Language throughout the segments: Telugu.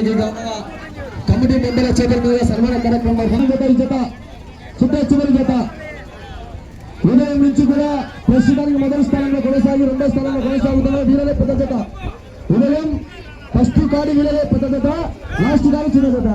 దానికి కమిటీ మెంబర్ల చేతుల మీద సన్మాన కార్యక్రమం మన జత ఈ చివరి జత. ఉదయం నుంచి కూడా ప్రస్తుతానికి మొదటి స్థానంలో కొనసాగి రెండో స్థానంలో కొనసాగుతున్న వీరలే పెద్ద జత. ఉదయం ఫస్ట్ కాడి వీరలే పెద్ద జత లాస్ట్ కాడి చిన్న జత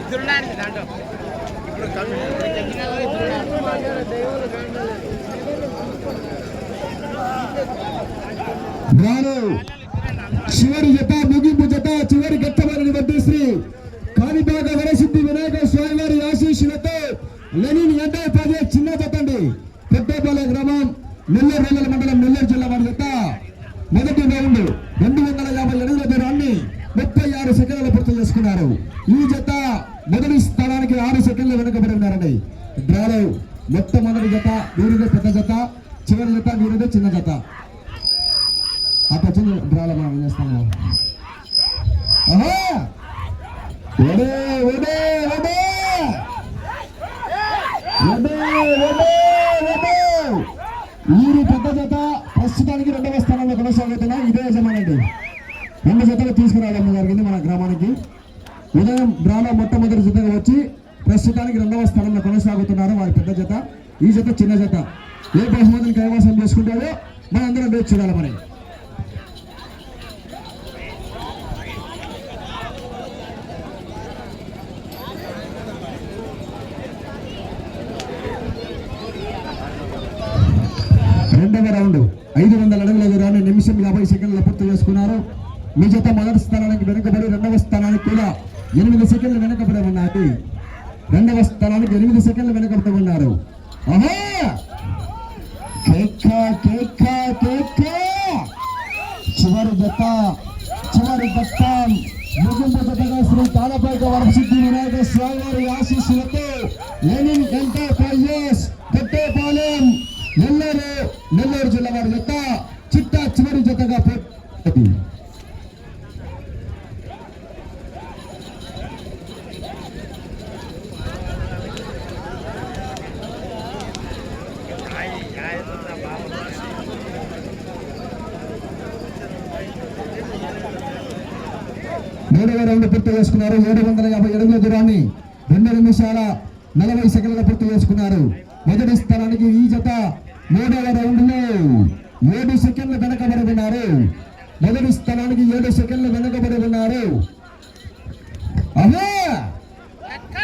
ఇద్దరున్నారు దాంట్లో ఇప్పుడు తగ్గిన ఇద్దరున్నారు రాను చివరి జత ముగింపు జత చివరి గట్టమైనటువంటి శ్రీ సిద్ధి వినాయక స్వామి వారి ఆశీస్సులతో లెనిన్ ఎండే పదే చిన్న చెత్తండి పెద్దపల్లె గ్రామం నెల్లూరు నెల్లూరు మండలం నెల్లూరు జిల్లా వారి చెత్త మొదటి రౌండ్ రెండు వందల యాభై అడుగుల దూరాన్ని ముప్పై ఆరు సెకండ్ల పూర్తి చేసుకున్నారు. ఈ జత మొదటి స్థానానికి ఆరు సెకండ్లు వెనుకబడి ఉన్నారండి. డ్రాలో మొట్టమొదటి జత వీరిదే పెద్ద జత చివరి జత వీరిదే చిన్న జత. అట్లా డ్రాలో మనం ఏం చేస్తాము? ఆహా! వీరి పెద్ద జత. ప్రస్తుతానికి రెండవ స్థానంలో కొనసాగుతున్నా ఇదే యజమానండి. రెండు జతలు తీసుకురావడం జరిగింది మన గ్రామానికి. ఉదయం డ్రాలో మొట్టమొదటి జతగా వచ్చి ప్రస్తుతానికి రెండవ స్థానంలో కొనసాగుతున్నారు వారి పెద్ద జత. ఈ జత చిన్న జత. ఏ బహుమతిని కైవాసం చేసుకుంటారో మనందరం వేచి చూడాలి మరి. రెండవ రౌండ్ ఐదు వందల అడుగుల దూరాన్ని నిమిషం యాభై సెకండ్ల పూర్తి చేసుకున్నారు. మీ జత మొదటి స్థానానికి వెనుకబడి రెండవ స్థానానికి కూడా ఎనిమిది సెకండ్లు వెనుకబడి ఉన్నాయి రెండవ స్థానానికి ఎనిమిది సెకండ్లు వెనుకబడి ఉన్నారు. ఆహా! చివరి జత చివరి జత ముగింపు జతగా శ్రీ తాళపైక వరసిద్ధి వినాయక స్వామి వారి ఆశీస్సులతో లెనిన్ ఎంటర్ప్రైజెస్ పెట్టేపాలెం నెల్లూరు నెల్లూరు జిల్లా వారి జత చిట్ట చివరి జతగా పోటీ మూడవ రౌండ్ పూర్తి చేసుకున్నారు ఏడు వందల యాభై అడుగుల దూరాన్ని రెండు నిమిషాల నలభై సెకండ్ల పూర్తి మొదటి స్థలానికి ఈ జత మూడవ రౌండ్లో ఏడు సెకండ్లు వెనకబడి ఉన్నారు. మొదటి స్థలానికి ఏడు సెకండ్లు వెనకబడి ఉన్నారు.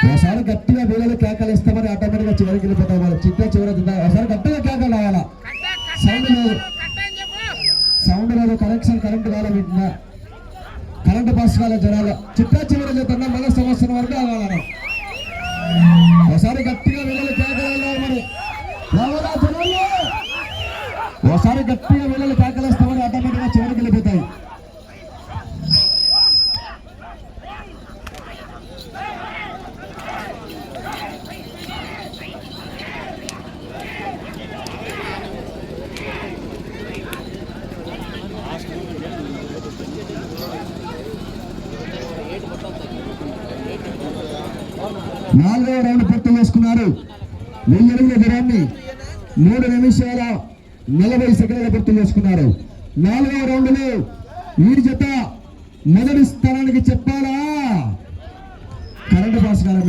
ఒకసారి గట్టిగా వీళ్ళని కేకలు ఇస్తామని ఆటోమేటిక్గా చివరికి వెళ్ళిపోతాం వాళ్ళు. చిట్ట చివరి ఒకసారి గట్టిగా కేకలు రావాలా? సౌండ్ లేదు. సౌండ్ లేదు. కనెక్షన్ కరెంట్ కావాలి వీటిన కరెంట్ పాస్ కాలే జనాలు. చిట్టా చివరి చేతున్నా మళ్ళీ సంవత్సరం వరకు కావాలను ఒకసారి గట్టిగా వెళ్ళాలి కేకలు మరి రావాలా జనాలు ఒకసారి గట్టిగా వెళ్ళాలి కేకలేస్తామని ఆటోమేటిక్గా చివరికి వెళ్ళిపోతాయి. నాలుగో రౌండ్ పూర్తి చేసుకున్నారు. వెయ్యి అడుగుల దూరాన్ని మూడు నిమిషాల నలభై సెకండ్ల గుర్తు చేసుకున్నారు. నాలుగవ రౌండ్లు వీరి ఈ జత మొదటి స్థానానికి చెప్పాలా? కరెంటు పాస్ కాలం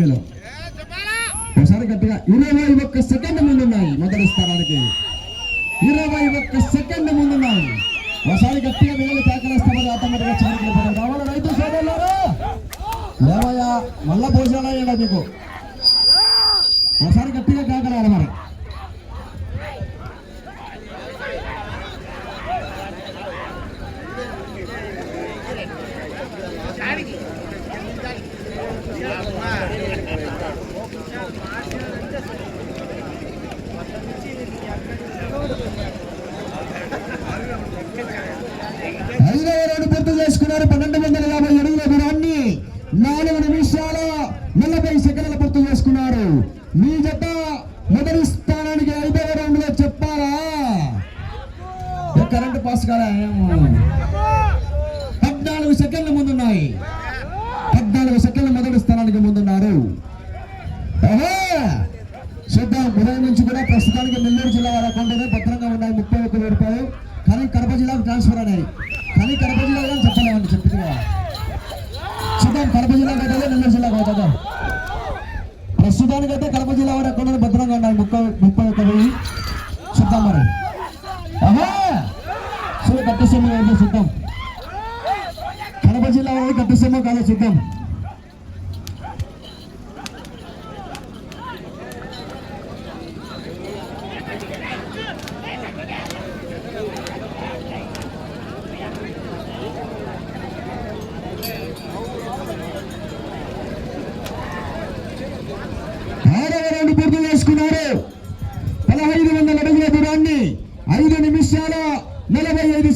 ఒకసారి గట్టిగా ఇరవై ఒక్క సెకండ్ ముందున్నాయి మొదటి స్థానానికి. ఇరవై ఒక్క సెకండ్ ముందున్నాయి. ఒకసారి గట్టిగా పిల్లలు కేకలేస్తామని ఆటోమేటిక్గా చివరికి రావాలి రైతు సోదరులారా! లేవయ్యా మళ్ళా భోజనాలు అయ్యాడా మీకు? ఒకసారి గట్టిగా కేకలాడు మరి ఐదవ రౌండ్ పూర్తి రెండు వందల యాభై అడుగుల దూరాన్ని నాలుగు నిమిషాల నలభై సెకండ్ల పూర్తి చేసుకున్నారు. మీ జత మొదటి స్థానానికి ఐదవ రౌండ్లో చెప్పారా కరెంట్ పాస్ కాదా పద్నాలుగు సెకండ్ల ముందున్నాయి. పద్నాలుగు సెకండ్ల మొదటి స్థానానికి ముందున్నారు. చూద్దాం ఉదయం నుంచి కూడా ప్రస్తుతానికి నెల్లూరు జిల్లా వారి అకౌంట్లోనే భద్రంగా ఉన్నాయి. ముప్పై ఒక్క రూపాయలు. కానీ కడప జిల్లాకు ట్రాన్స్ఫర్ అయినాయి కానీ కడప జిల్లాలో చూద్దాం కడప జిల్లాకి అయితే నెల్లూరు జిల్లాకు అవుతుందో ప్రస్తుతానికి అయితే కడప జిల్లా వారి అకౌంట్లోనే భద్రంగా ఉన్నాయి. ముప్పై ముప్పై ఒక్క వెయ్యి. చూద్దాం మరి. సో చూడు కట్టేసేమో ఏంటో చూద్దాం కడప జిల్లా వారి కట్టేసేమో కాదో చూద్దాం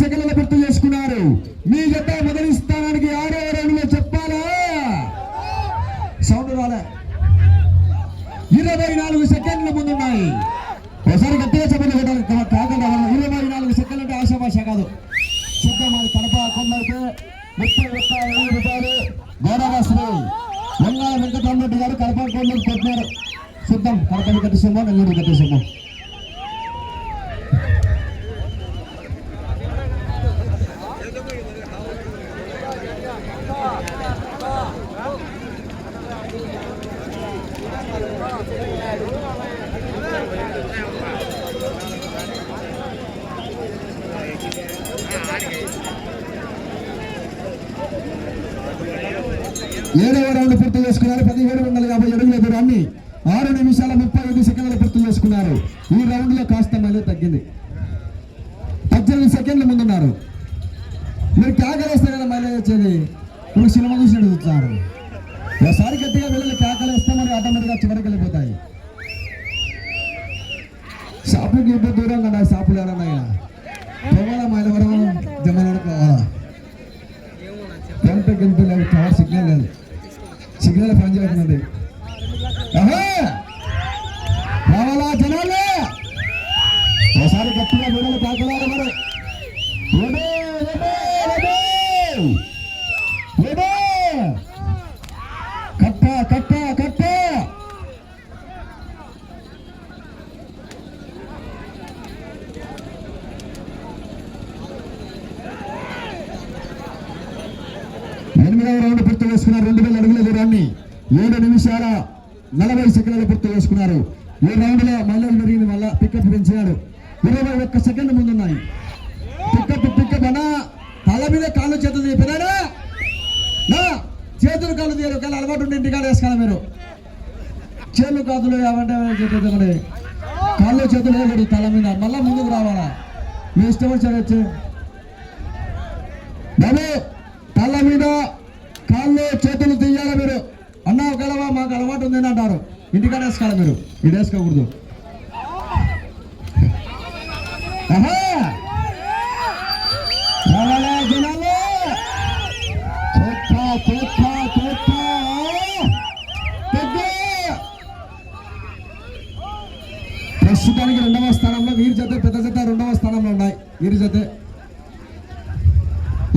సెకండ్ల గుర్తు చేసుకున్నారు. మీ జత మొదటి స్థానానికి ఆరవ రౌండ్ చెప్పాలా? సౌండ్ రాలే. ఇరవై నాలుగు సెకండ్ల ముందున్నాయి. ఒకసారి గట్టిగా చెప్పండి కాకుండా ఇరవై నాలుగు సెకండ్లు అంటే ఆశాభాష కాదు. చూద్దాం అది కడప కొందైతే ముప్పై ఒక్క వెయ్యి రూపాయలు గౌరవశ్రీ వంగాల వెంకటరామరెడ్డి గారు కడప కొందరు కొట్టినారు చూద్దాం కడపని కట్టిస్తామో నెల్లూరు కట్టిస్తామో? ఏడవ రౌండ్ పూర్తి చేసుకున్నారు. పదిహేడు వందల యాభై అడుగుల దూరాన్ని ఆరు నిమిషాల ముప్పై ఐదు సెకండ్లు పూర్తి చేసుకున్నారు. ఈ రౌండ్లో కాస్త మళ్ళీ తగ్గింది. పద్దెనిమిది సెకండ్ల ముందున్నారు. మీరు కేకలేస్తే కదా మళ్ళీ వచ్చేది. ఇప్పుడు సినిమా చూసినట్టు చూస్తారు. ఒకసారి గట్టిగా వెళ్ళి కేకలేస్తే మరి ఆటోమేటిక్గా చివరికి వెళ్ళిపోతాయి షాపుకి ఇప్పుడు దూరంగా ఉన్నాయి షాపులు ఏడన్నాయా పోవాలా మైలవరం జమ్మలవరం పోవాలా గంట గంట లేదు టవర్ సిగ్నల్ లేదు సిగ్నల్ పని చేస్తున్నది ఆహా! రావాలా జనాలు ఒకసారి గట్టిగా వీడలు కాకలాలి మరి ఏడే, ఏడే, ఏడే! ఏడే! కట్ట కట్ట కట్ట ఎనిమిదవ రౌండ్ పూర్తి చేసుకున్నారు రెండు వేల అడుగుల దూరాన్ని ఏడు నిమిషాల నలభై సెకండ్లు పూర్తి చేసుకున్నారు ఈ రౌండ్లో మళ్ళీ పెరిగింది మళ్ళా పికప్ పెంచాడు ఇరవై ఒక్క సెకండ్ ముందున్నాయి పికప్ పికప్ అన్నా తల మీద కాళ్ళు చేతులు తీపినారా నా చేతులు కాళ్ళు తీయరు కళ్ళు అలవాటు ఉండి ఇంటికాడ వేసుకోవాలి మీరు. చేతులు కాదులు ఏమంటే కాళ్ళు చేతులు వేయకూడదు తల మీద. మళ్ళీ ముందుకు రావాలా? మీ ఇష్టం వచ్చి బాబు తల మీద కాళ్ళు చేతులు తీయాలి మీరు? అన్నా ఒకవేళ మాకు అలవాటు ఉంది అంటారు. ఇంటికాడ వేసుకోవాలి మీరు. ఇది వేసుకోకూడదు. స్థానంలో ఉన్నాయి వీరి జత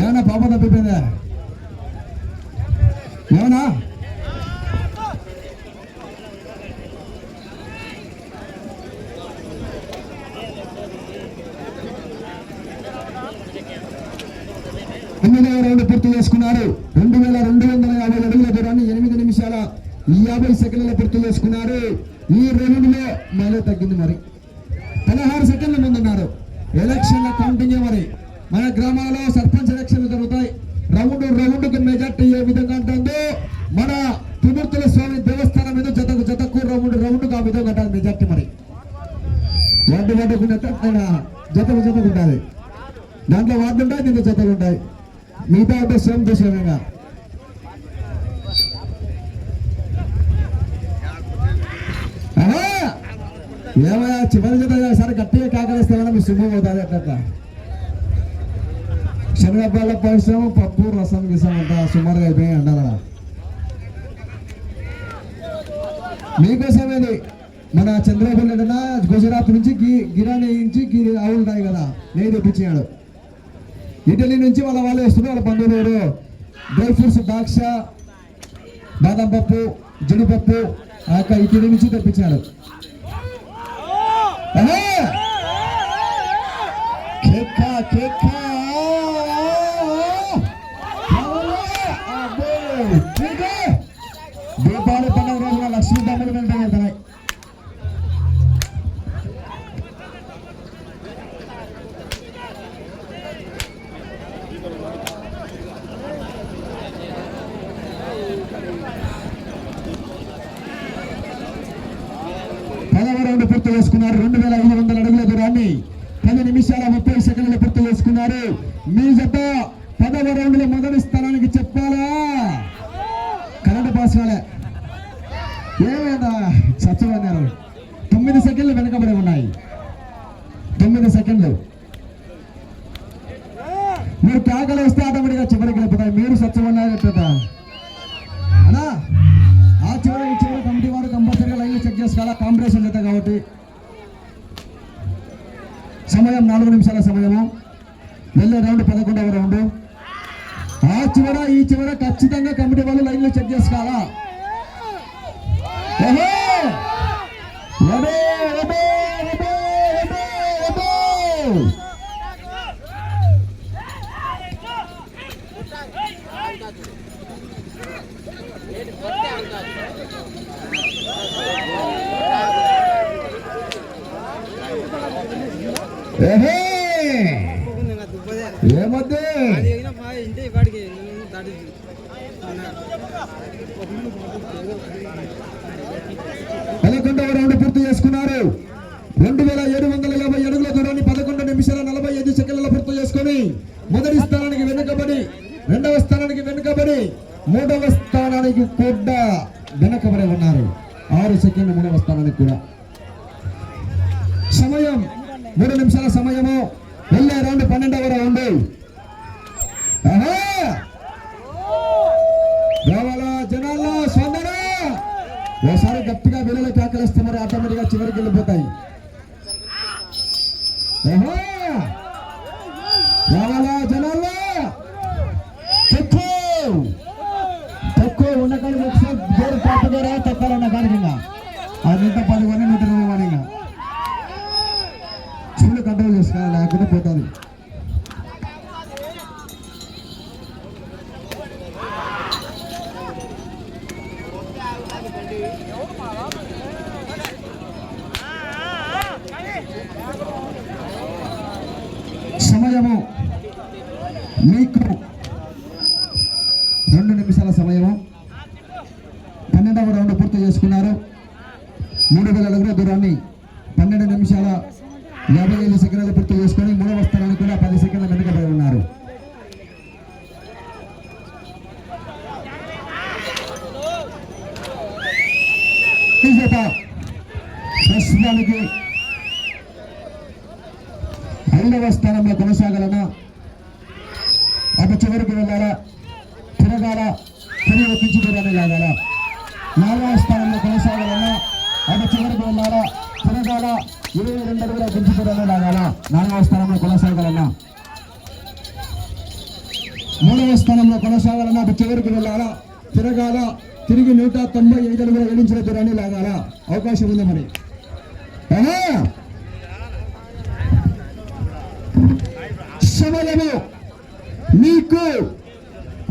ఏమన్నా పాప తప్పిపోయిందా ఏమన్నా ఎనిమిదవ రౌండ్ పూర్తి చేసుకున్నారు. రెండు వేల రెండు వందల యాభై అడుగుల దూరాన్ని ఎనిమిది నిమిషాల యాభై సెకండ్ల పూర్తి చేసుకున్నారు. ఈ రౌండ్లో మళ్ళీ తగ్గింది మరి. పదహారు సెకండ్ల ముందున్నారు. ఎలక్షన్ల కౌంటింగ్ మరి. మన గ్రామాల్లో సర్పంచ్ ఎలక్షన్లు జరుగుతాయి. రౌండ్ రౌండ్కి మెజార్టీ ఏ విధంగా ఉంటుందో మన త్రిమూర్తుల స్వామి దేవస్థానం మీద జతకు జతకు రౌండ్ రౌండ్ ఆ విధంగా ఉంటుంది మెజార్టీ మరి. వార్డు వార్డుకు జతకు జతకు ఉంటుంది దాంట్లో వార్డు ఉంటాయి దీంట్లో జతలు ఉంటాయి. మిగతా అంటే సేమ్ చేసేవిగా ఏమయ్యా చివరి జత సరే గట్టిగా కాకలిస్తామన్నా మీ శుభం అవుతుంది అట్లా శనగపాల పరిశ్రమ పప్పు రసం గిసం అంట సుమారుగా అయిపోయి అంటారా? మీకోసమేది మన చంద్రబాబు నాయుడు గుజరాత్ నుంచి గి గిరానీ నుంచి గీ ఆవులు ఉన్నాయి కదా నెయ్యి తెప్పించాడు ఇటలీ నుంచి వాళ్ళ వాళ్ళు వేస్తున్నారు వాళ్ళ బంధువులు. డ్రై ఫ్రూట్స్ ద్రాక్ష బాదం పప్పు జీడిపప్పు ఆ యొక్క ఇటలీ నుంచి తెప్పించాడు ఆహా! పదవ రౌండ్ పూర్తి చేసుకున్నారు. రెండు వేల ఐదు వందల అడుగుల దూరాన్ని పది నిమిషాల ముప్పై సెకండ్లు పూర్తి చేసుకున్నారు. మీ జత పదవ రౌండ్లో మొదటి స్థానానికి చెప్పాలా? కరెంట్ పాస్ కాలే ఏమైనా చచ్చమన్నారు తొమ్మిది సెకండ్లు వెనకబడి ఉన్నాయి. తొమ్మిది సెకండ్లు. మీరు కేకలు వస్తే ఆటోమేటిక్గా చివరికి వెళ్ళిపోతాయి మీరు సత్యమన్నారు అనా చేసుకోవాలా కాంపిటీషన్ జత కాబట్టి. సమయం నాలుగు నిమిషాల సమయము. వెళ్ళే రౌండ్ పదకొండవ రౌండ్. ఆ చివర ఈ చివర ఖచ్చితంగా కమిటీ వాళ్ళు లైన్లో చెక్ చేసుకోవాలా? పదకొండవ రౌండ్ పూర్తి చేసుకున్నారు. రెండు వేల ఏడు వందల యాభై అడుగుల దూరాన్ని పదకొండు నిమిషాల నలభై ఐదు సెకండ్ల పూర్తి చేసుకొని మొదటి స్థానానికి వెనుకబడి రెండవ స్థానానికి వెనుకబడి మూడవ స్థానానికి కూడా వెనుకబడి ఉన్నారు. ఆరు సెకండ్ మూడవ స్థానానికి కూడా. సమయం మూడు నిమిషాల సమయము వెళ్ళే రౌండ్ పన్నెండవ రౌండ్ చిన్న కంట్రోల్ చేసుకోవాలి లేకుండా పోతుంది సమయము మీకు రెండు నిమిషాల సమయము పన్నెండవ రౌండ్ పూర్తి చేసుకున్నారు మూడు వేల అడుగుల దూరాన్ని పన్నెండు నిమిషాల యాభై ఐదు సెకండ్లు పూర్తి చేసుకొని మూడవ స్థానానికి కూడా పది సెకండ్ల వెనుకబడి ఉన్నారు ఈ జత ప్రస్తుతానికి ఐదవ స్థానంలో కొనసాగాలన్నా అటు చివరికి వెళ్ళాలా తిరగాల తిరిగి ఎక్కించి దూరాన్ని లాగాల నాలుగవ స్థానంలో కొనసాగాలన్నా అటు చివరికి వెళ్ళాలా తిరగాల ఇరవై రెండు అడుగుల గుంచి దూరాన్ని లాగాల నాలుగవ స్థానంలో కొనసాగాలన్నా. మూడవ స్థానంలో కొనసాగాలన్నా అటు చివరికి వెళ్ళాలా? తిరగాల? తిరిగి నూట తొంభై ఐదు అడుగులు ఎడించిన దూరాన్ని లాగాల? అవకాశం ఉంది మరి. సమయము మీకు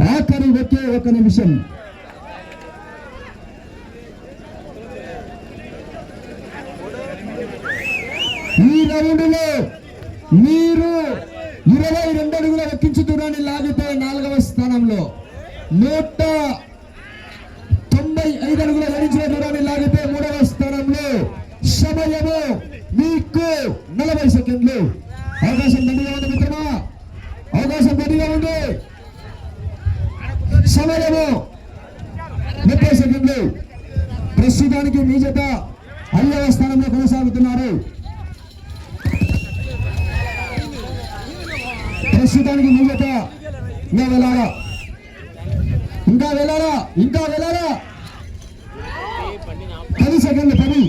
ఆఖరి ఒకే ఒక నిమిషం. ఈ రౌండ్లో మీరు ఇరవై రెండు అడుగుల ఎక్కించు దూరాన్ని లాగితే నాలుగవ స్థానంలో నూట తొంభై ఐదు అడుగుల ఎడించిన దూరాన్ని లాగితే మూడవ స్థానంలో సమయము మీకు నలభై సెకండ్లు. అవకాశం దండిగా ఉంది మిత్రమా? అవకాశం దండిగా ఉంది. సమయము ముప్పై సెకండ్లు. ప్రస్తుతానికి మీ జత ఐదవ స్థానంలో కొనసాగుతున్నారు. ప్రస్తుతానికి మీ ఇంకా వెళ్ళాలా? ఇంకా వెళ్ళాలా? ఇంకా వెళ్ళాలా? పది సెకండ్లు పది.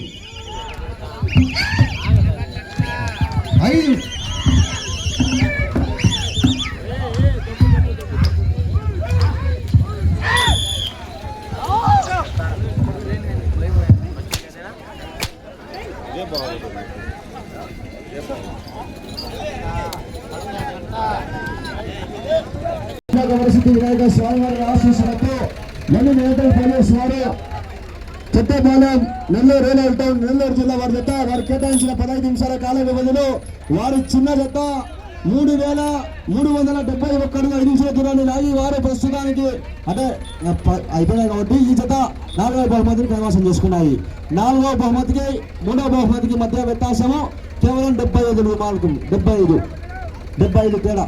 వరసిద్ధి వినాయక స్వామివారి ఆశీస్సులతో నన్ను నేతలు పోలీసు వారు నెల్లూరు రూరల్ టౌన్ నెల్లూరు జిల్లా వారి జత. వారు కేటాయించిన పదహైదు నిమిషాల కాల వ్యవధిలో వారి చిన్న జత మూడు వేల మూడు వందల డెబ్బై ఒక్క అడుగు ఐదు నిమిషాల దూరాన్ని లాగి వారు ప్రస్తుతానికి అంటే అయిపోయినాయి కాబట్టి ఈ జత నాలుగవ బహుమతిని కైవసం చేసుకున్నాయి. నాలుగవ బహుమతికి మూడవ బహుమతికి మధ్య వ్యత్యాసము కేవలం డెబ్బై ఐదు మార్కులు డెబ్బై ఐదు డెబ్బై ఐదు తేడా.